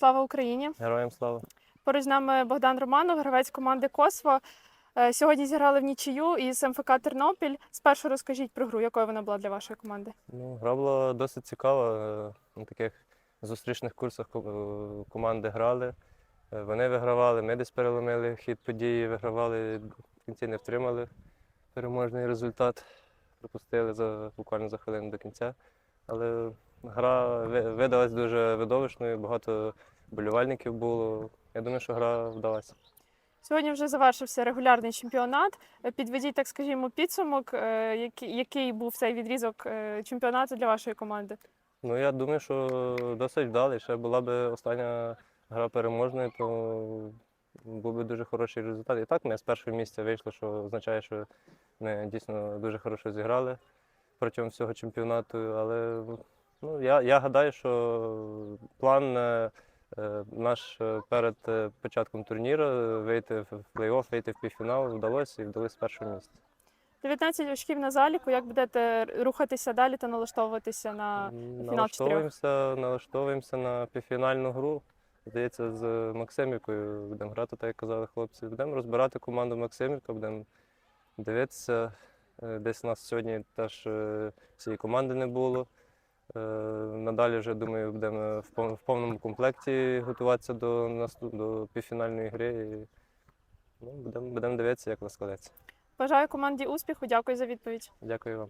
Слава Україні! Героям слава. Поруч з нами Богдан Романов, гравець команди Косво. Е, Сьогодні зіграли в нічию із МФК Тернопіль. Спершу розкажіть про гру, якою вона була для вашої команди. Ну, гра була досить цікава. е, На таких зустрічних курсах е, команди грали. Вони вигравали, ми десь переломили хід події, вигравали, в кінці не втримали переможний результат. Пропустили за, буквально за хвилину до кінця. Але гра ви- видалась дуже видовищною, багато болівальників було. Я думаю, що гра вдалася. Сьогодні вже завершився регулярний чемпіонат. Е, Підведіть, так скажімо, підсумок, е, який, який був цей відрізок е, чемпіонату для вашої команди. Ну, я думаю, що досить вдалий. Ще була б остання гра переможною, то був би дуже хороший результат. І так ми з першого місця вийшло, що означає, що ми дійсно дуже хорошо зіграли протягом всього чемпіонату. Але ну, я, я гадаю, що план е, е, наш е, перед е, початком турніру вийти в плей-офф, вийти в півфінал вдалося і вдалося з першого місця. 19 очків на заліку. Як будете рухатися далі та налаштовуватися на фінал чотирьох? Налаштовуємося, на півфінальну гру. Здається, з Максимівкою будемо грати, так як казали хлопці. Будемо розбирати команду Максимівка, будемо дивитися. Десь у нас сьогодні теж цієї команди не було. Е, Надалі вже, думаю, будемо в повному комплекті готуватися до, наступ- до півфінальної гри. І, ну, будемо, будемо дивитися, як вона складеться. Бажаю команді успіху. Дякую за відповідь. Дякую вам.